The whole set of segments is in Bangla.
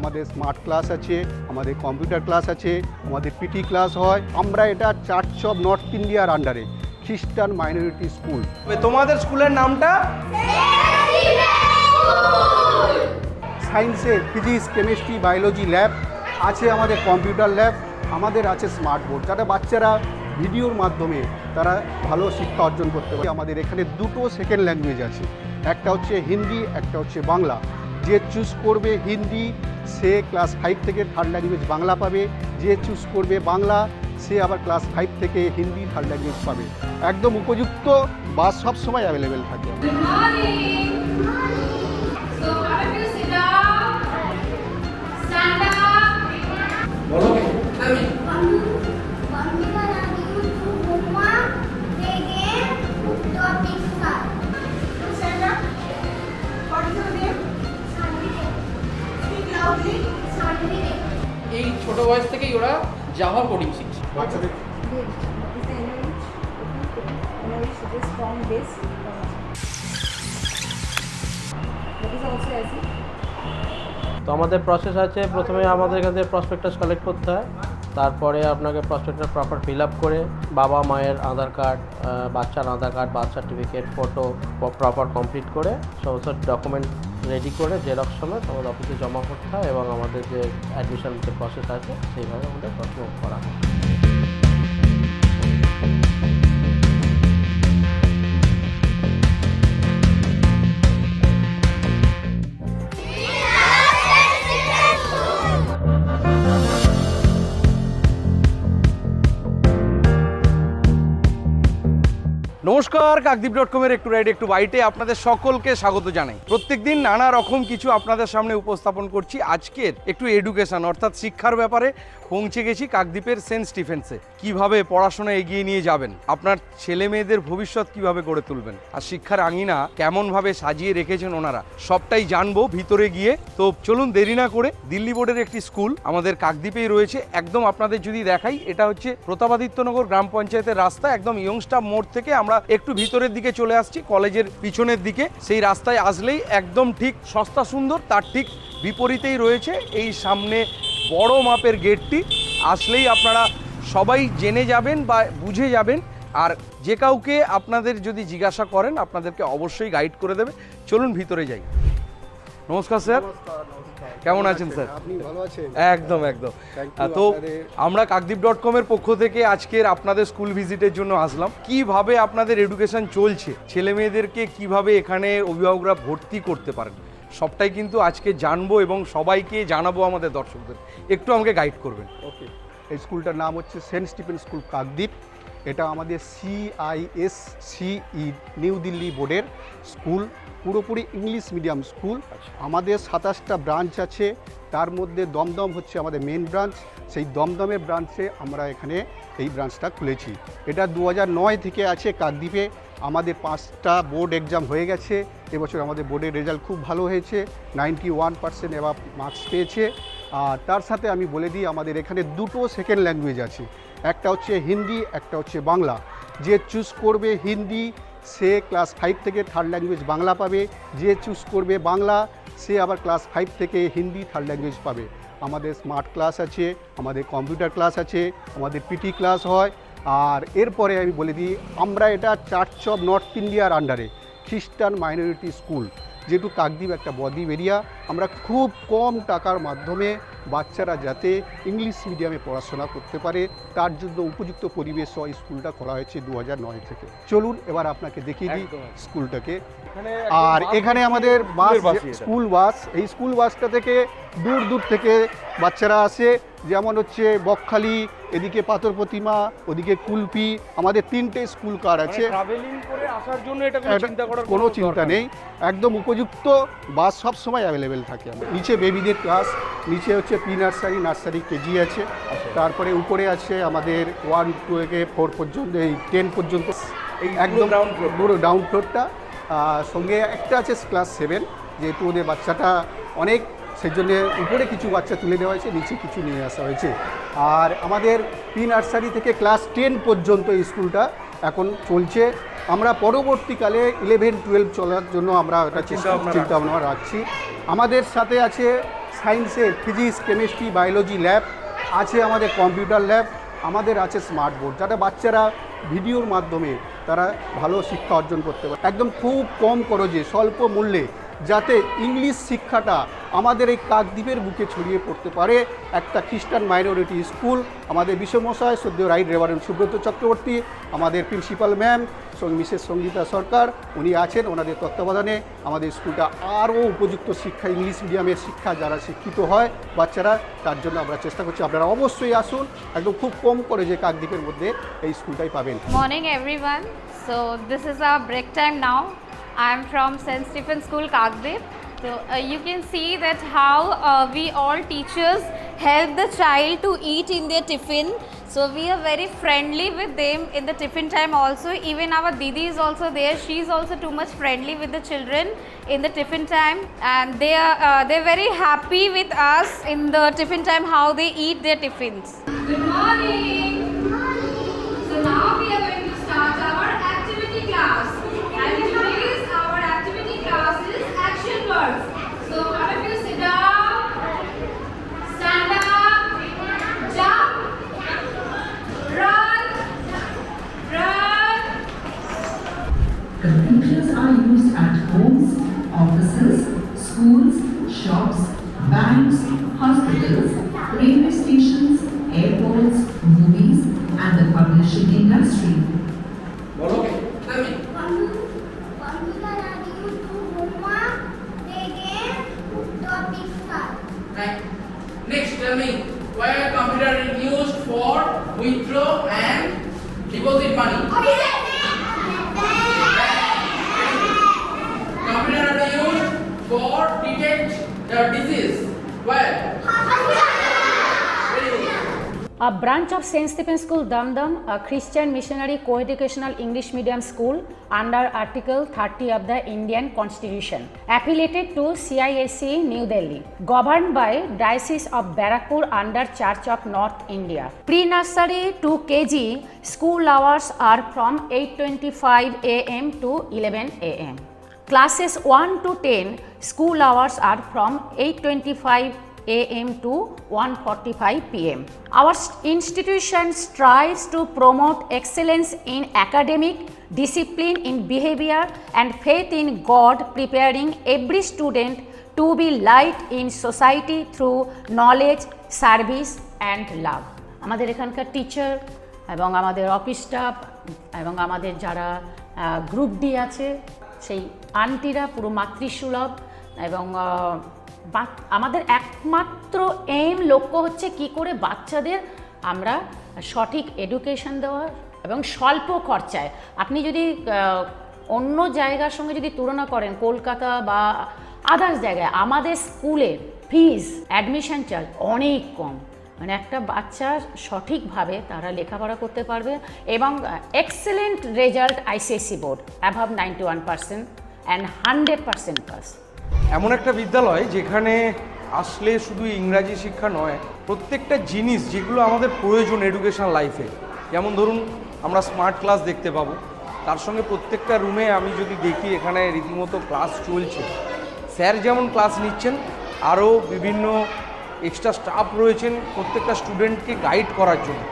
আমাদের স্মার্ট ক্লাস আছে আমাদের কম্পিউটার ক্লাস আছে আমাদের পিটি ক্লাস হয়। আমরা এটা চার্চ অফ নর্থ ইন্ডিয়ার আন্ডারে খ্রিস্টান মাইনরিটি স্কুল তোমাদের স্কুলের নামটা? সায়েন্সে ফিজিক্স কেমিস্ট্রি বায়োলজি ল্যাব আছে আমাদের কম্পিউটার ল্যাব আমাদের আছে স্মার্ট বোর্ড যাতে বাচ্চারা ভিডিওর মাধ্যমে তারা ভালো শিক্ষা অর্জন করতে পারে। আমাদের এখানে দুটো সেকেন্ড ল্যাঙ্গুয়েজ আছে একটা হচ্ছে হিন্দি একটা হচ্ছে বাংলা। যে চুজ করবে হিন্দি সে ক্লাস ফাইভ থেকে থার্ড ল্যাঙ্গুয়েজ বাংলা পাবে যে চুজ করবে বাংলা সে আবার ক্লাস ফাইভ থেকে হিন্দি থার্ড ল্যাঙ্গুয়েজ পাবে। একদম উপযুক্ত বাস সবসময় অ্যাভেলেবেল থাকে of you ছোট বয়স থেকেই ওরা জাভা কোডিং শিখছে। বাচ্চাদের as তো আমাদের প্রসেস আছে প্রথমে আমাদের কাছে প্রসপেক্টাস কালেক্ট করতে হয় তারপরে আপনাকে প্রসপেক্টাস প্রপার ফিল আপ করে বাবা মায়ের আধার কার্ড বাচ্চার Aadhaar card birth certificate photo proper complete করে সমস্ত ডকুমেন্ট রেডি করে জেরক্স সময় আমাদের অফিসে জমা করতে হয় এবং আমাদের যে অ্যাডমিশন যে প্রসেস আছে, সেইভাবে আমাদের প্রশ্ন করা হয়। নমস্কার কাকদ্বীপ ডট কমের একটু রাইড একটু বাইটে আপনাদের সকলকে স্বাগত জানাই। প্রত্যেকদিন নানা রকম কিছু আপনাদের সামনে উপস্থাপন করছি আজকের একটু এডুকেশন অর্থাৎ শিক্ষার ব্যাপারে। পৌঁছে গেছি কাকদ্বীপের সেন্ট স্টিফেন্সে। কীভাবে পড়াশোনা এগিয়ে নিয়ে যাবেন? আপনার ছেলে মেয়েদের ভবিষ্যৎ কীভাবে গড়ে তুলবেন? আর শিক্ষার আঙিনা কেমনভাবে সাজিয়ে রেখেছেন ওনারা? সবটাই জানব ভিতরে গিয়ে। তো চলুন দেরি না করে দিল্লি বোর্ডের একটি স্কুল আমাদের কাকদ্বীপেই রয়েছে। একদম আপনাদের যদি দেখাই, এটা হচ্ছে প্রতাপাদিত্যনগর গ্রাম পঞ্চায়েতের রাস্তা, একদম ইয়ংস্টার মোড় থেকে আমরা একটু ভিতরের দিকে চলে আসছি, কলেজের পিছনের দিকে। সেই রাস্তায় আসলেই একদম ঠিক সস্তা সুন্দর, তার ঠিক বিপরীতেই রয়েছে এই সামনে বড় মাপের গেটটি। আসলেই আপনারা সবাই জেনে যাবেন বা বুঝে যাবেন। আর যে কাউকে আপনাদের যদি জিজ্ঞাসা করেন, আপনাদেরকে অবশ্যই গাইড করে দেবে। চলুন ভিতরে যাই। নমস্কার, স্যার। কেমন আছেন স্যার? আপনি ভালো আছেন? একদম একদম। তো আমরা কাকদ্বীপ ডট কমের পক্ষ থেকে আজকের আপনাদের স্কুল ভিজিটের জন্য আসলাম। কীভাবে আপনাদের এডুকেশন চলছে? ছেলে মেয়েদেরকে কীভাবে এখানে অভিভাবকরা ভর্তি করতে পারেন? সবটাই কিন্তু আজকে জানব এবং সবাইকে জানাব আমাদের দর্শকদের। একটু আমাকে গাইড করবেন। ওকে। এই স্কুলটার নাম হচ্ছে সেন্ট স্টিফেন স্কুল কাকদ্বীপ। এটা আমাদের সিআইএস সিই নিউ দিল্লি বোর্ডের স্কুল। পুরোপুরি ইংলিশ মিডিয়াম স্কুল। আমাদের সাতাশটা ব্রাঞ্চ আছে তার মধ্যে দমদম হচ্ছে আমাদের মেন ব্রাঞ্চ। সেই দমদমের ব্রাঞ্চে আমরা এখানে এই ব্রাঞ্চটা খুলেছি। এটা দু নয় থেকে আছে কাকদ্বীপে। আমাদের পাঁচটা বোর্ড এক্সাম হয়ে গেছে। এবছর আমাদের বোর্ডের রেজাল্ট খুব ভালো হয়েছে। নাইনটি ওয়ান পার্সেন্ট এবার মার্কস পেয়েছে। আর তার সাথে আমি বলে দিই আমাদের এখানে দুটো সেকেন্ড ল্যাঙ্গুয়েজ আছে। একটা হচ্ছে হিন্দি একটা হচ্ছে বাংলা। যে চুজ করবে হিন্দি সে ক্লাস ফাইভ থেকে থার্ড ল্যাঙ্গুয়েজ বাংলা পাবে, যে চুজ করবে বাংলা, সে আবার ক্লাস ফাইভ থেকে হিন্দি থার্ড ল্যাঙ্গুয়েজ পাবে। আমাদের স্মার্ট ক্লাস আছে, আমাদের কম্পিউটার ক্লাস আছে, আমাদের পিটি ক্লাস হয়। আর এরপরে আমি বলে দিই, আমরা এটা চার্চ অফ নর্থ ইন্ডিয়ার আন্ডারে খ্রিস্টান মাইনরিটি স্কুল যেহেতু কাকদ্বীপ একটা বদ্বীপ এরিয়া আমরা খুব কম টাকার মাধ্যমে বাচ্চারা যাতে ইংলিশ মিডিয়ামে পড়াশোনা করতে পারে তার জন্য উপযুক্ত পরিবেশ হয় স্কুলটা করা হয়েছে দু নয় থেকে। চলুন এবার আপনাকে দেখিয়ে দিই। স্কুলটাকে। আর এখানে আমাদের বাস স্কুল বাস এই স্কুল বাসটা থেকে দূর দূর থেকে বাচ্চারা আসে। যেমন হচ্ছে বকখালি এদিকে পাথর প্রতিমা ওদিকে কুলপি আমাদের তিনটে স্কুল কার আছে। জন্য এটা কোনো চিন্তা নেই। একদম উপযুক্ত বাস সব সময় অ্যাভেলেবেল থাকে আমাদের। নিচে বেবিদের ক্লাস নিচে হচ্ছে প্রি নার্সারি নার্সারি কেজি আছে। তারপরে উপরে আছে আমাদের ওয়ান টু থেকে ফোর পর্যন্ত এই টেন পর্যন্ত। এই একদম। পুরো ডাউন ফ্লোরটা সঙ্গে একটা আছে ক্লাস সেভেন যেহেতু ওদের বাচ্চাটা অনেক সেই জন্যে উপরে কিছু বাচ্চা তুলে দেওয়া হয়েছে নিচে কিছু নিয়ে আসা হয়েছে। আর আমাদের প্রি নার্সারি থেকে ক্লাস টেন পর্যন্ত এই স্কুলটা এখন চলছে। আমরা পরবর্তীকালে ইলেভেন টুয়েলভ চলার জন্য আমরা চিন্তাভাবনা চিন্তা ভাবনা রাখছি। আমাদের সাথে আছে সায়েন্সের ফিজিক্স কেমিস্ট্রি বায়োলজি ল্যাব আছে আমাদের কম্পিউটার ল্যাব আমাদের আছে স্মার্ট বোর্ড যাতে বাচ্চারা ভিডিওর মাধ্যমে তারা ভালো শিক্ষা অর্জন করতে পারে। একদম খুব কম খরচে স্বল্প মূল্যে যাতে ইংলিশ শিক্ষাটা আমাদের এই কাকদ্বীপের বুকে ছড়িয়ে পড়তে পারে। একটা খ্রিস্টান মাইনরিটি স্কুল, আমাদের বিশ্বমশায় সদ্য রাইট রেভারেন সুব্রত চক্রবর্তী, আমাদের principal ma'am Mrs Sangeeta Sarkar, উনি আছেন ওনাদের তত্ত্বাবধানে। আমাদের স্কুলটা আরও উপযুক্ত শিক্ষা, ইংলিশ মিডিয়ামের শিক্ষা যারা শিক্ষিত হয় বাচ্চারা, তার জন্য আমরা চেষ্টা করছি। আপনারা অবশ্যই আসুন, একদম খুব কম করে যে কাকদ্বীপের মধ্যে এই স্কুলটাই পাবেন। Morning everyone so So, this uh break time time now. I'm from St. Stephen School, Kagdip. So uh, you can see that how uh, we all teachers help the child to eat in their tiffin. So we are very friendly with them in the tiffin time also. Even our Didi is also there. She's also too much friendly with the children in the tiffin time, and they are uh, they're very happy with us in the tiffin time how they eat their tiffins. Good morning. A branch of St. Stephen's School, Damdam, a Christian missionary co-educational English medium school under Article 30 of the Indian Constitution, affiliated to CISC New Delhi, governed by Diocese of Barrackpur under Church of North India. Pre-nursery to KG school hours are from 8:25 a.m. to 11 a.m. Classes 1 to 10 school hours are from 8:25 a.m. to 1:45 p.m. Our institution strives to promote excellence in academic, discipline in behavior, and faith in God, preparing every student to be light in society through knowledge, service, and love. আমাদের এখানকার টিচার এবং আমাদের অফিস স্টাফ এবং আমাদের যারা গ্রুপ ডি আছে সেই আন্টিরা পুরো মাতৃসুলভ এবং আমাদের একমাত্র এম লক্ষ্য হচ্ছে কি করে বাচ্চাদের আমরা সঠিক এডুকেশন দেওয়া এবং স্বল্প খরচায়। আপনি যদি অন্য জায়গার সঙ্গে যদি তুলনা করেন, কলকাতা বা আদার্স জায়গায়, আমাদের স্কুলের ফিজ অ্যাডমিশন চার্জ অনেক কম। মানে একটা বাচ্চা সঠিকভাবে তারা লেখাপড়া করতে পারবে এবং excellent result ICSE board above ninety one percent and hundred percent pass এমন একটা বিদ্যালয় যেখানে আসলে শুধু ইংরাজি শিক্ষা নয়, প্রত্যেকটা জিনিস যেগুলো আমাদের প্রয়োজন এডুকেশন লাইফে যেমন ধরুন আমরা স্মার্ট ক্লাস দেখতে পাবো, তার সঙ্গে প্রত্যেকটা রুমে আমি যদি দেখি এখানে রীতিমতো ক্লাস চলছে, স্যার যেমন ক্লাস নিচ্ছেন, আরও বিভিন্ন এক্সট্রা স্টাফ রয়েছেন প্রত্যেকটা স্টুডেন্টকে গাইড করার জন্য,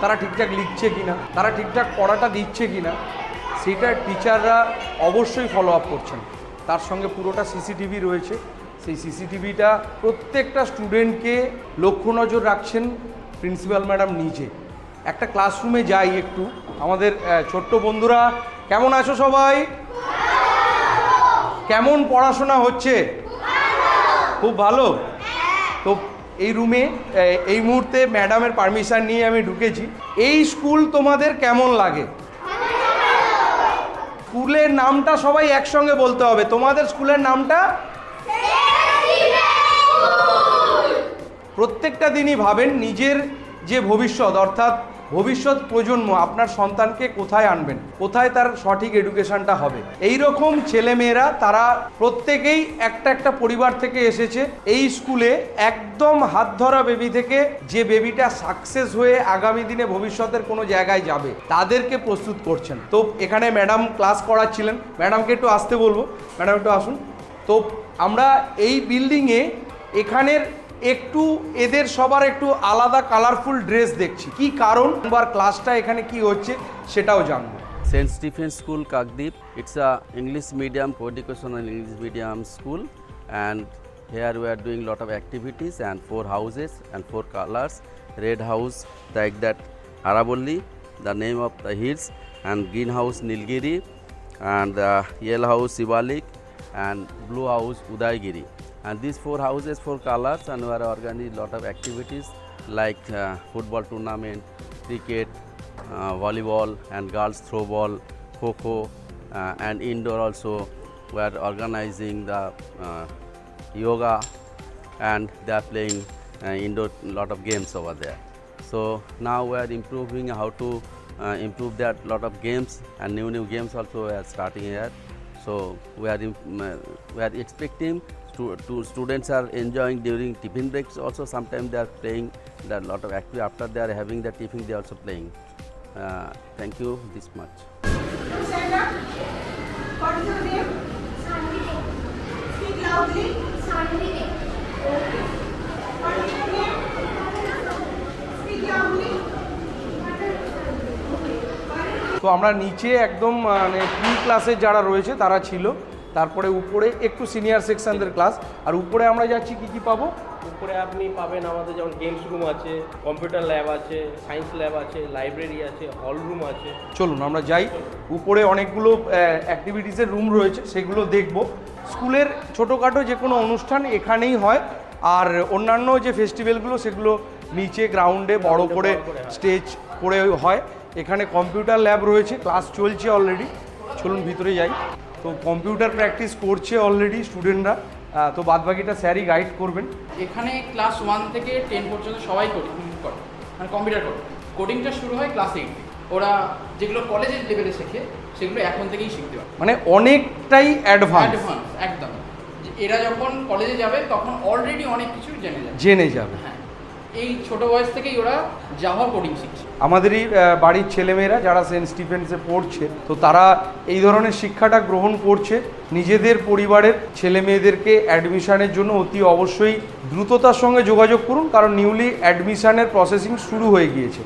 তারা ঠিকঠাক লিখছে কি না তারা ঠিকঠাক পড়াটা দিচ্ছে কি না সেটা টিচাররা অবশ্যই ফলো আপ করছেন। তার সঙ্গে পুরোটা সিসিটিভি রয়েছে। সেই সিসিটিভিটা প্রত্যেকটা স্টুডেন্টকে লক্ষ্য নজর রাখছেন প্রিন্সিপাল ম্যাডাম নিজে। একটা ক্লাসরুমে যাই একটু। আমাদের ছোট্ট বন্ধুরা, কেমন আছো সবাই? কেমন পড়াশোনা হচ্ছে? খুব ভালো? তো এই রুমে এই মুহূর্তে ম্যাডামের পারমিশন নিয়ে আমি ঢুকেছি। এই স্কুল তোমাদের কেমন লাগে? স্কুলের নামটা সবাই একসঙ্গে বলতে হবে। তোমাদের স্কুলের নামটা? প্রত্যেকটা দিনই ভাবেন নিজের যে ভবিষ্যৎ, অর্থাৎ ভবিষ্যৎ প্রজন্ম আপনার সন্তানকে কোথায় আনবেন? কোথায় তার সঠিক এডুকেশনটা হবে? এই রকম ছেলেমেয়েরা, তারা প্রত্যেকেই একটা একটা পরিবার থেকে এসেছে। এই স্কুলে একদম হাত ধরা বেবি থেকে যে বেবিটা সাকসেস হয়ে আগামী দিনে ভবিষ্যতের কোনো জায়গায় যাবে, তাদেরকে প্রস্তুত করছেন। তো এখানে ম্যাডাম ক্লাস করাচ্ছিলেন। ম্যাডামকে একটু আসতে বলব। ম্যাডাম একটু আসুন। তো আমরা এই বিল্ডিংয়ে এখানের একটু এদের সবার একটু আলাদা কালারফুল ড্রেস দেখছি। কি কারণ? বার ক্লাসটা এখানে কি হচ্ছে সেটাও জানব। Saint Stephen school, Kakdwip. It's a English medium পলিটিকেশন and English medium school and here we are doing lot of activities and four houses and four colours red house দ্যাক that আরাবল্লি the name of the hills and green house Nilgiri and the yellow house Shivalik and blue house Udaygiri And these four houses, four colors, and we are organizing lot of activities like uh, football tournament, cricket, uh, volleyball and girls throw ball, kho uh, and indoor also we are organizing the uh, yoga and they are playing uh, indoor lot of games over there. So now we are improving how to uh, improve that lot of games and new new games also we are starting here. So we are uh, we are expecting to, students are enjoying during tiffin breaks also sometimes they are playing that lot of activity after they are having the tiffin they are also playing. Uh, thank you this much. তো আমরা নিচে একদম মানে প্রি ক্লাসে যারা রয়েছে তারা ছিল তারপরে উপরে একটু সিনিয়র সেকশনদের ক্লাস আর উপরে আমরা যাচ্ছি কি কি পাবো? উপরে আপনি পাবেন আমাদের যেমন গেমস রুম আছে কম্পিউটার ল্যাব আছে সায়েন্স ল্যাব আছে লাইব্রেরি আছে হল রুম আছে। চলুন আমরা যাই। উপরে অনেকগুলো অ্যাক্টিভিটিসের রুম রয়েছে সেগুলো দেখব। স্কুলের ছোটোখাটো যে কোনো অনুষ্ঠান এখানেই হয় আর অন্যান্য যে ফেস্টিভ্যালগুলো সেগুলো নিচে গ্রাউন্ডে বড় করে স্টেজ করে হয়। এখানে কম্পিউটার ল্যাব রয়েছে ক্লাস চলছে অলরেডি চলুন ভিতরে যাই। তো কম্পিউটার প্র্যাকটিস করছে অলরেডি স্টুডেন্টরা তো বাদবাকিটা স্যারই গাইড করবেন। এখানে ক্লাস ওয়ান থেকে টেন পর্যন্ত সবাই কোডিং করে মানে কম্পিউটার করে কোডিংটা শুরু হয় ক্লাস এইট ওরা যেগুলো কলেজের লেভেলে শেখে সেগুলো এখন থেকেই শিখতে পারে। মানে অনেকটাই অ্যাডভান্স অ্যাডভান্স একদম। এরা যখন কলেজে যাবে তখন অলরেডি অনেক কিছু জেনে যাবে। জেনে যাবে। হ্যাঁ। এই ছোট বয়স থেকেই ওরা জাভা কোডিং শিখছে। আমাদেরই বাড়ির ছেলেমেয়েরা যারা সেন্ট স্টিফেন্সে পড়ছে, তো তারা এই ধরনের শিক্ষাটা গ্রহণ করছে। নিজেদের পরিবারের ছেলে মেয়েদেরকে অ্যাডমিশনের জন্য অতি অবশ্যই দ্রুততার সঙ্গে যোগাযোগ করুন, কারণ নিউলি অ্যাডমিশনের প্রসেসিং শুরু হয়ে গিয়েছে।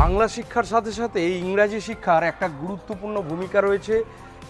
বাংলা শিক্ষার সাথে সাথে এই ইংরাজি শিক্ষার একটা গুরুত্বপূর্ণ ভূমিকা রয়েছে।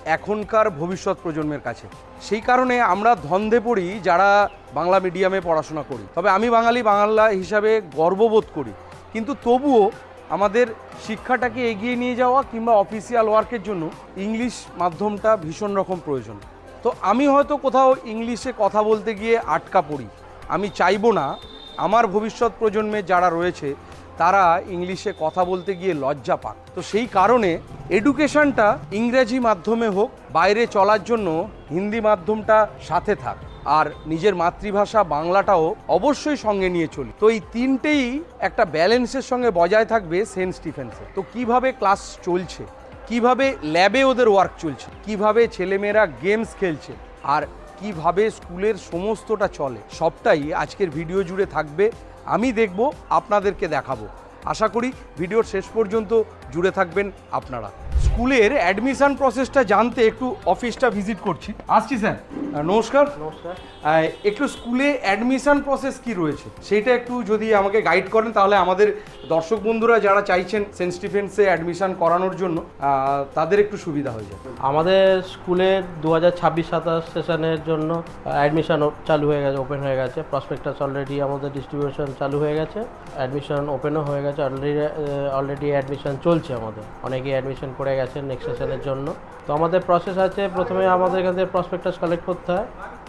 এখনকার ভবিষ্যৎ প্রজন্মের কাছে। সেই কারণে আমরা ধন্দে পড়ি যারা বাংলা মিডিয়ামে পড়াশোনা করি। তবে আমি বাঙালি বাংলা হিসাবে গর্ববোধ করি। কিন্তু তবুও আমাদের শিক্ষাটাকে এগিয়ে নিয়ে যাওয়া কিংবা অফিসিয়াল ওয়ার্কের জন্য ইংলিশ মাধ্যমটা ভীষণ রকম প্রয়োজন। তো আমি হয়তো কোথাও ইংলিশে কথা বলতে গিয়ে আটকা পড়ি। আমি চাইব না। আমার ভবিষ্যৎ প্রজন্মে যারা রয়েছে তারা ইংলিশে কথা বলতে গিয়ে লজ্জা পাক তো সেই কারণে এডুকেশনটা ইংরেজি মাধ্যমে হোক, বাইরে চলার জন্য হিন্দি মাধ্যমটা সাথে থাক। আর নিজের মাতৃভাষা বাংলাটাও অবশ্যই সঙ্গে নিয়ে চলি। তো এই তিনটেই একটা ব্যালেন্সের সঙ্গে বজায় থাকবে সেন্ট স্টিফেন্সে। তো কীভাবে ক্লাস চলছে? কীভাবে ল্যাবে ওদের ওয়ার্ক চলছে? কীভাবে ছেলেমেয়েরা গেমস খেলছে? আর কীভাবে স্কুলের সমস্তটা চলে? সবটাই আজকের ভিডিও জুড়ে থাকবে। আমি দেখব আপনাদেরকে দেখাবো। আশা করি ভিডিওর শেষ পর্যন্ত জুড়ে থাকবেন আপনারা। স্কুলের অ্যাডমিশন প্রসেসটা জানতে একটু অফিসটা ভিজিট করছি। আসছি স্যার। নমস্কার। নমস্কার। একটু স্কুলে অ্যাডমিশন প্রসেস কি রয়েছে? সেটা একটু যদি আমাকে গাইড করেন তাহলে আমাদের দর্শক বন্ধুরা যারা চাইছেন সেন্ট স্টিফেন্সে অ্যাডমিশন করানোর জন্য তাদের একটু সুবিধা হয়ে যায় আমাদের স্কুলের দু হাজার ছাব্বিশ সাতাশ সেশনের জন্য অ্যাডমিশন চালু হয়ে গেছে ওপেন হয়ে গেছে। প্রসপেক্টাস অলরেডি আমাদের ডিস্ট্রিবিউশন চালু হয়ে গেছে। অ্যাডমিশন ওপেনও হয়ে গেছে অলরেডি অলরেডি অ্যাডমিশন চলছে। আমাদের। অনেকেই অ্যাডমিশন করে গেছে নেক্সট সেশনের জন্য। তো আমাদের প্রসেস আছে, প্রথমে আমাদের এখান থেকে প্রসপেক্টাস কালেক্ট করতে হয়।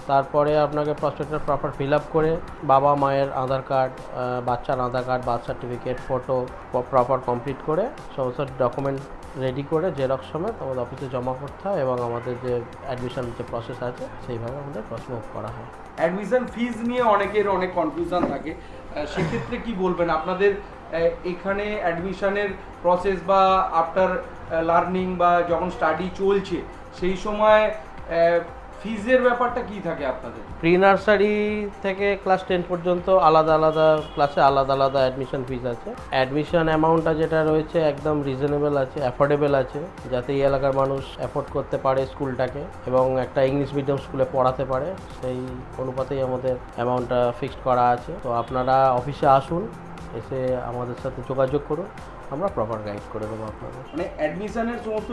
তারপরে আপনাকে প্রসপেক্টাস প্রপার ফিল আপ করে বাবা মায়ের আধার কার্ড বাচ্চার Aadhaar card birth certificate photo proper complete করে সমস্ত ডকুমেন্ট রেডি করে জেরক্স সমেত আমাদের অফিসে জমা করতে হয় এবং আমাদের যে অ্যাডমিশন যে প্রসেস আছে, সেইভাবে আমাদের মুভ করা হয়। অ্যাডমিশন ফিজ নিয়ে অনেকের অনেক কনফিউশন থাকে। সেক্ষেত্রে কি বলবেন? আপনাদের এখানে অ্যাডমিশনের প্রসেস বা আফটার লার্নিং বা যখন স্টাডি চলছে, সেই সময় ফিজের ব্যাপারটা কি থাকে আপনাদের? প্রি নার্সারি থেকে ক্লাস টেন পর্যন্ত আলাদা আলাদা ক্লাসে আলাদা আলাদা অ্যাডমিশন ফিজ আছে। অ্যাডমিশন অ্যামাউন্টটা যেটা রয়েছে একদম রিজনেবল আছে অ্যাফোর্ডেবল আছে, যাতে এই এলাকার মানুষ অ্যাফোর্ড করতে পারে স্কুলটাকে এবং একটা ইংলিশ মিডিয়াম স্কুলে পড়াতে পারে, সেই অনুপাতেই আমাদের অ্যামাউন্টটা ফিক্সড করা আছে। তো আপনারা অফিসে আসুন এসে আমাদের সাথে যোগাযোগ করুন আমরা প্রপার গাইড করে দেবো আপনাদের। মানে অ্যাডমিশনের সমস্ত